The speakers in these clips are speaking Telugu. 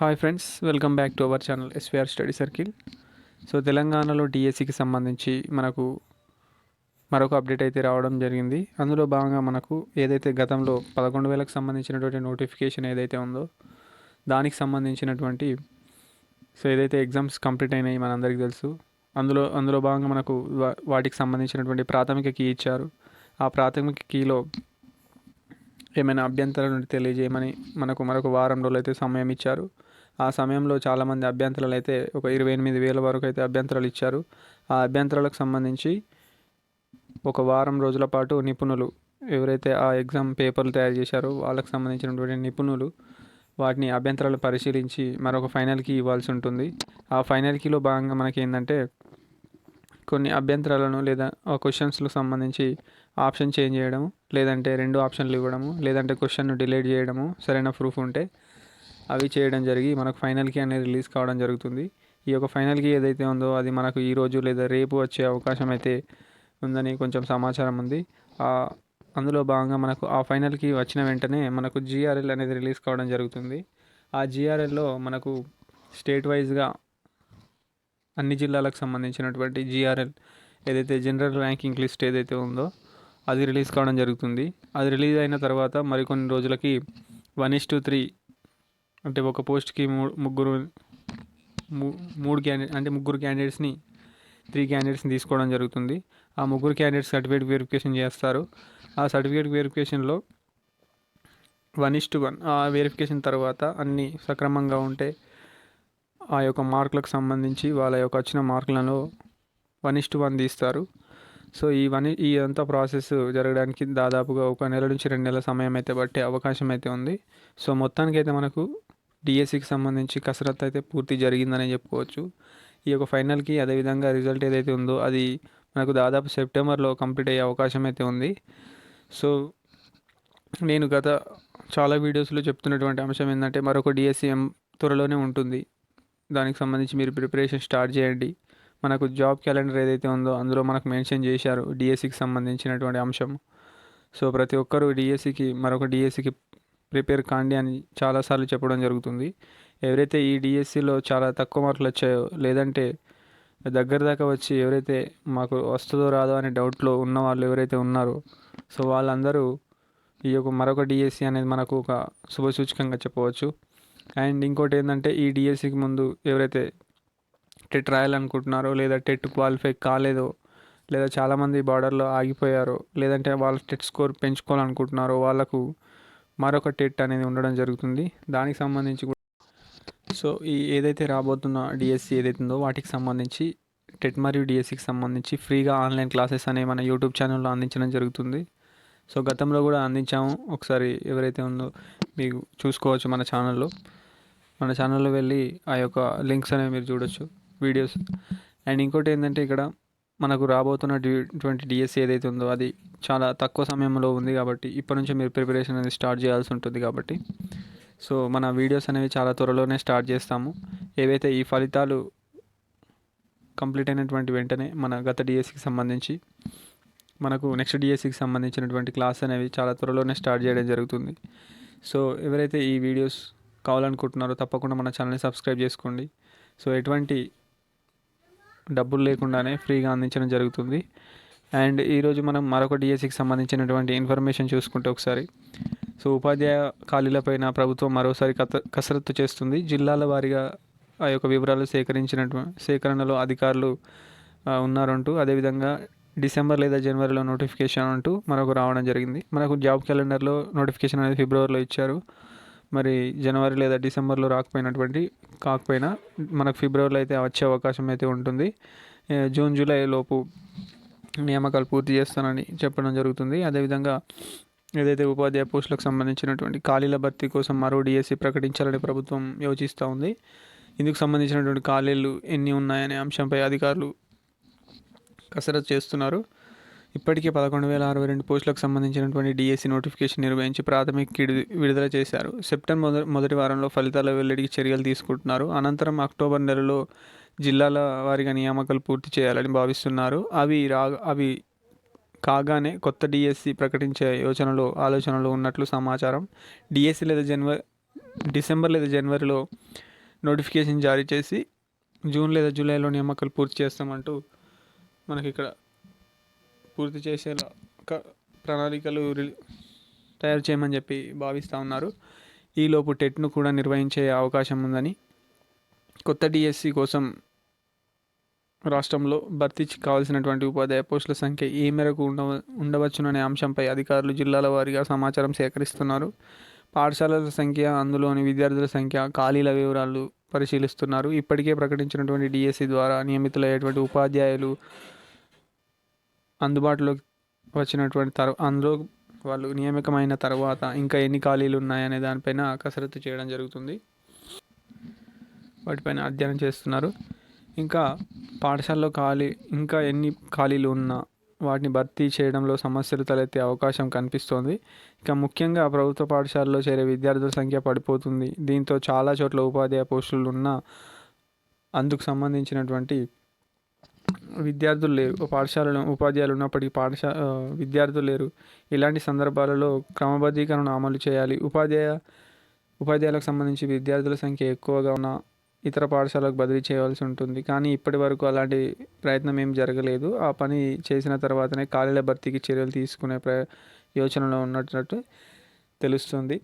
Hi friends welcome back to our channel SVR study circle so తెలంగాణలో డిఎస్సికి సంబంధించి మనకు మరొక అప్డేట్ అయితే రావడం జరిగింది. అందులో భాగంగా మనకు ఏదైతే గతంలో పదకొండు వేలకు సంబంధించినటువంటి నోటిఫికేషన్ ఏదైతే ఉందో దానికి సంబంధించినటువంటి సో ఏదైతే ఎగ్జామ్స్ కంప్లీట్ అయినాయి మనందరికీ తెలుసు. అందులో అందులో భాగంగా మనకు వా- వాటికి సంబంధించినటువంటి ప్రాథమిక కీ ఇచ్చారు. ఆ ప్రాథమిక కీలో ఏమైనా అభ్యంతరాలు తెలియజేయమని మనకు మరొక వారం రోజులు అయితే సమయం ఇచ్చారు. ఆ సమయంలో చాలామంది అభ్యంతరాలు అయితే ఒక ఇరవై ఎనిమిది వేల వరకు అయితే అభ్యంతరాలు ఇచ్చారు. ఆ అభ్యంతరాలకు సంబంధించి ఒక వారం రోజుల పాటు నిపుణులు ఎవరైతే ఆ ఎగ్జామ్ పేపర్లు తయారు చేశారో వాళ్ళకు సంబంధించినటువంటి నిపుణులు వాటిని అభ్యంతరాలు పరిశీలించి మరొక ఫైనల్కి ఇవ్వాల్సి ఉంటుంది. ఆ ఫైనల్ కీలో భాగంగా మనకి ఏంటంటే కొన్ని అభ్యంతరాలను లేదా ఆ క్వశ్చన్స్లకు సంబంధించి ఆప్షన్ చేంజ్ చేయడము లేదంటే రెండు ఆప్షన్లు ఇవ్వడము లేదంటే క్వశ్చన్ను డిలీట్ చేయడము సరైన ప్రూఫ్ ఉంటే అవి చేయడం జరిగి మనకు ఫైనల్కి అనేది రిలీజ్ కావడం జరుగుతుంది. ఈ యొక్క ఫైనల్కి ఏదైతే ఉందో అది మనకు ఈ రోజు లేదా రేపు వచ్చే అవకాశం అయితే ఉందని కొంచెం సమాచారం ఉంది. ఆ అందులో భాగంగా మనకు ఆ ఫైనల్కి వచ్చిన వెంటనే మనకు జిఆర్ఎల్ అనేది రిలీజ్ కావడం జరుగుతుంది. ఆ జిఆర్ఎల్లో మనకు స్టేట్ వైజ్గా అన్ని జిల్లాలకు సంబంధించినటువంటి జిఆర్ఎల్ ఏదైతే జనరల్ ర్యాంకింగ్ లిస్ట్ ఏదైతే ఉందో అది రిలీజ్ కావడం జరుగుతుంది. అది రిలీజ్ అయిన తర్వాత మరికొన్ని రోజులకి వన్ ఇస్ టు త్రీ అంటే ఒక పోస్ట్కి మూడు ముగ్గురు మూ- మూడు క్యాండిడేట్ అంటే ముగ్గురు క్యాండిడేట్స్ని త్రీ క్యాండిడేట్స్ని తీసుకోవడం జరుగుతుంది. ఆ ముగ్గురు క్యాండిడేట్స్ సర్టిఫికేట్ వెరిఫికేషన్ చేస్తారు. ఆ సర్టిఫికేట్ వెరిఫికేషన్లో వన్ ఇస్ టు వన్ ఆ వెరిఫికేషన్ తర్వాత అన్నీ సక్రమంగా ఉంటే ఆ యొక్క మార్కులకు సంబంధించి వాళ్ళ యొక్క వచ్చిన మార్కులను వన్ ఇస్ టు వన్ తీస్తారు. సో ఈ వన్ ఈ అంతా ప్రాసెస్ జరగడానికి దాదాపుగా ఒక నెల నుంచి రెండు నెలల సమయం అయితే పట్టే అవకాశం అయితే ఉంది. సో మొత్తానికైతే మనకు డిఎస్సికి సంబంధించి కసరత్తు అయితే పూర్తి జరిగిందని చెప్పుకోవచ్చు. ఈ యొక్క ఫైనల్కి అదేవిధంగా రిజల్ట్ ఏదైతే ఉందో అది మనకు దాదాపు సెప్టెంబర్లో కంప్లీట్ అయ్యే అవకాశం అయితే ఉంది. సో నేను గత చాలా వీడియోస్లో చెప్తున్నటువంటి అంశం ఏంటంటే మరొక డిఎస్సిఎం త్వరలోనే ఉంటుంది. దానికి సంబంధించి మీరు ప్రిపరేషన్ స్టార్ట్ చేయండి. మనకు జాబ్ క్యాలెండర్ ఏదైతే ఉందో అందులో మనకు మెన్షన్ చేశారు డిఎస్సికి సంబంధించినటువంటి అంశం. సో ప్రతి ఒక్కరూ డిఎస్సికి మరొక డిఎస్సికి ప్రిపేర్ కాండి అని చాలాసార్లు చెప్పడం జరుగుతుంది. ఎవరైతే ఈ డిఎస్సిలో చాలా తక్కువ మార్కులు వచ్చాయో లేదంటే దగ్గర దాకా వచ్చి ఎవరైతే మాకు వస్తుందో రాదో అనే డౌట్లో ఉన్న వాళ్ళు ఎవరైతే ఉన్నారో సో వాళ్ళందరూ ఈ యొక్క మరొక డిఎస్సి అనేది మనకు ఒక శుభసూచకంగా చెప్పవచ్చు. అండ్ ఇంకోటి ఏంటంటే ఈ డిఎస్సికి ముందు ఎవరైతే టెట్ రాయాలనుకుంటున్నారో లేదా టెట్ క్వాలిఫై కాలేదో లేదా చాలామంది బార్డర్లో ఆగిపోయారో లేదంటే వాళ్ళ టెట్ స్కోర్ పెంచుకోవాలనుకుంటున్నారో వాళ్ళకు మరొక టెట్ అనేది ఉండడం జరుగుతుంది. దానికి సంబంధించి కూడా సో ఈ ఏదైతే రాబోతున్న డిఎస్సి ఏదైతే ఉందో వాటికి సంబంధించి టెట్ మరియు డిఎస్సికి సంబంధించి ఫ్రీగా ఆన్లైన్ క్లాసెస్ అనేవి మన యూట్యూబ్ ఛానల్లో అందించడం జరుగుతుంది. సో గతంలో కూడా అందించాము. ఒకసారి ఎవరైతే ఉందో మీకు చూసుకోవచ్చు మన ఛానల్లో. మన ఛానల్లో వెళ్ళి ఆ యొక్క లింక్స్ అనేవి మీరు చూడొచ్చు వీడియోస్. అండ్ ఇంకోటి ఏంటంటే ఇక్కడ మనకు రాబోతున్నటువంటి డిఎస్సి ఏదైతే ఉందో అది చాలా తక్కువ సమయంలో ఉంది కాబట్టి ఇప్పటి నుంచి మీరు ప్రిపరేషన్ అనేది స్టార్ట్ చేయాల్సి ఉంటుంది కాబట్టి. సో మన వీడియోస్ అనేవి చాలా త్వరలోనే స్టార్ట్ చేస్తాము. ఏవైతే ఈ ఫలితాలు కంప్లీట్ అయినటువంటి వెంటనే మన గత డిఎస్సికి సంబంధించి మనకు నెక్స్ట్ డిఎస్సికి సంబంధించినటువంటి క్లాస్ అనేవి చాలా త్వరలోనే స్టార్ట్ చేయడం జరుగుతుంది. సో ఎవరైతే ఈ వీడియోస్ కావాలనుకుంటున్నారో తప్పకుండా మన ఛానల్ని సబ్స్క్రైబ్ చేసుకోండి. సో ఎటువంటి డబ్బులు లేకుండానే ఫ్రీగా అందించడం జరుగుతుంది. అండ్ ఈరోజు మనం మరొక డిఎస్సికి సంబంధించినటువంటి ఇన్ఫర్మేషన్ చూసుకుంటే ఒకసారి. సో ఉపాధ్యాయ ఖాళీలపైన ప్రభుత్వం మరోసారి కత కసరత్తు చేస్తుంది. జిల్లాల వారీగా ఆ యొక్క వివరాలు సేకరించినటువంటి సేకరణలో అధికారులు ఉన్నారంటూ అదేవిధంగా డిసెంబర్ లేదా జనవరిలో నోటిఫికేషన్ అంటూ మనకు రావడం జరిగింది. మనకు జాబ్ క్యాలెండర్లో నోటిఫికేషన్ అనేది ఫిబ్రవరిలో ఇచ్చారు. మరి జనవరి లేదా డిసెంబర్లో రాకపోయినటువంటి కాకపోయినా మనకు ఫిబ్రవరిలో అయితే వచ్చే అవకాశం అయితే ఉంటుంది. జూన్ జూలై లోపు నియామకాలు పూర్తి చేస్తానని చెప్పడం జరుగుతుంది. అదేవిధంగా ఏదైతే ఉపాధ్యాయ పోస్టులకు సంబంధించినటువంటి ఖాళీల భర్తీ కోసం మరో డిఎస్సి ప్రకటించాలని ప్రభుత్వం యోచిస్తూ ఉంది. ఇందుకు సంబంధించినటువంటి ఖాళీలు ఎన్ని ఉన్నాయనే అంశంపై అధికారులు కసరత్తు చేస్తున్నారు. ఇప్పటికే పదకొండు వేల అరవై రెండు పోస్టులకు సంబంధించినటువంటి డిఎస్సి నోటిఫికేషన్ నిర్వహించి ప్రాథమిక విడుదల చేశారు. సెప్టెంబర్ మొదటి వారంలో ఫలితాల వెల్లడికి చర్యలు తీసుకుంటున్నారు. అనంతరం అక్టోబర్ నెలలో జిల్లాల వారిగా నియామకాలు పూర్తి చేయాలని భావిస్తున్నారు. అవి రా అవి కాగానే కొత్త డిఎస్సి ప్రకటించే యోచనలో ఆలోచనలో ఉన్నట్లు సమాచారం. డిఎస్సి లేదా జనవరి డిసెంబర్ లేదా జనవరిలో నోటిఫికేషన్ జారీ చేసి జూన్ లేదా జూలైలో నియామకాలు పూర్తి చేస్తామంటూ మనకి ఇక్కడ పూర్తి చేసేలా ప్రణాళికలు రి- తయారు చేయమని చెప్పి భావిస్తూ ఉన్నారు. ఈలోపు టెట్ను కూడా నిర్వహించే అవకాశం ఉందని కొత్త డిఎస్సి కోసం రాష్ట్రంలో భర్తీ కావాల్సినటువంటి ఉపాధ్యాయ పోస్టుల సంఖ్య ఏ మేరకు ఉండవ ఉండవచ్చుననే అంశంపై అధికారులు జిల్లాల వారీగా సమాచారం సేకరిస్తున్నారు. పాఠశాలల సంఖ్య అందులోని విద్యార్థుల సంఖ్య ఖాళీల వివరాలు పరిశీలిస్తున్నారు. ఇప్పటికే ప్రకటించినటువంటి డిఎస్సి ద్వారా నియమితులయ్యేటువంటి ఉపాధ్యాయులు అందుబాటులోకి వచ్చినటువంటి తర్వ అందులో వాళ్ళు నియామకమైన తర్వాత ఇంకా ఎన్ని ఖాళీలు ఉన్నాయనే దానిపైన కసరత్తు చేయడం జరుగుతుంది. వాటిపైన అధ్యయనం చేస్తున్నారు. ఇంకా పాఠశాలలో ఖాళీ ఇంకా ఎన్ని ఖాళీలు ఉన్నా వాటిని భర్తీ చేయడంలో సమస్యలు తలెత్తే అవకాశం కనిపిస్తోంది. ఇక ముఖ్యంగా ప్రభుత్వ పాఠశాలలో చేరే విద్యార్థుల సంఖ్య పడిపోతుంది. దీంతో చాలా చోట్ల ఉపాధ్యాయ పోస్టులు ఉన్న అందుకు సంబంధించినటువంటి విద్యార్థులు లేరు. పాఠశాలలో ఉపాధ్యాయులు ఉన్నప్పటికీ పాఠశాల విద్యార్థులు లేరు. ఇలాంటి సందర్భాలలో క్రమబద్ధీకరణ అమలు చేయాలి. ఉపాధ్యాయ ఉపాధ్యాయులకు సంబంధించి విద్యార్థుల సంఖ్య ఎక్కువగా ఉన్న ఇతర పాఠశాలకు బదిలీ చేయవలసి ఉంటుంది. కానీ ఇప్పటి వరకు అలాంటి ప్రయత్నం ఏం జరగలేదు. ఆ పని చేసిన తర్వాతనే ఖాళీల భర్తీకి చర్యలు తీసుకునే ప్ర యోచనలో ఉన్నట్టు తెలుస్తుంది.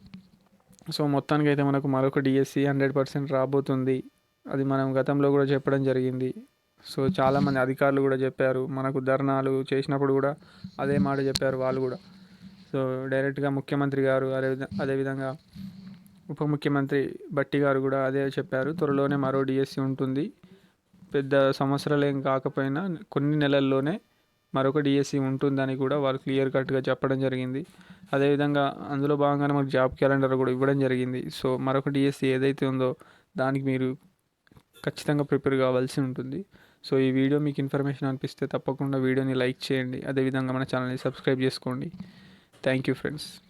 సో మొత్తానికి అయితే మనకు మరొక డిఎస్సి హండ్రెడ్ పర్సెంట్ రాబోతుంది. అది మనం గతంలో కూడా చెప్పడం జరిగింది. సో చాలామంది అధికారులు కూడా చెప్పారు మనకు ధర్నాలు చేసినప్పుడు కూడా అదే మాట చెప్పారు వాళ్ళు కూడా. సో డైరెక్ట్గా ముఖ్యమంత్రి గారు అదే అదేవిధంగా ఉప ముఖ్యమంత్రి బట్టి గారు కూడా అదే చెప్పారు. త్వరలోనే మరో డిఎస్సి ఉంటుంది. పెద్ద సంవత్సరాలు ఏం కాకపోయినా కొన్ని నెలల్లోనే మరొక డిఎస్సి ఉంటుందని కూడా వాళ్ళు క్లియర్ కట్గా చెప్పడం జరిగింది. అదేవిధంగా అందులో భాగంగానే మనకు జాబ్ క్యాలెండర్ కూడా ఇవ్వడం జరిగింది. సో మరొక డిఎస్సి ఏదైతే ఉందో దానికి మీరు ఖచ్చితంగా ప్రిపేర్ కావాల్సి ఉంటుంది. సో ఈ వీడియో మీకు ఇన్ఫర్మేషన్ అనిపిస్తే తప్పకుండా వీడియోని లైక్ చేయండి. అదేవిధంగా మన ఛానల్ని సబ్స్క్రైబ్ చేసుకోండి. Thank you friends.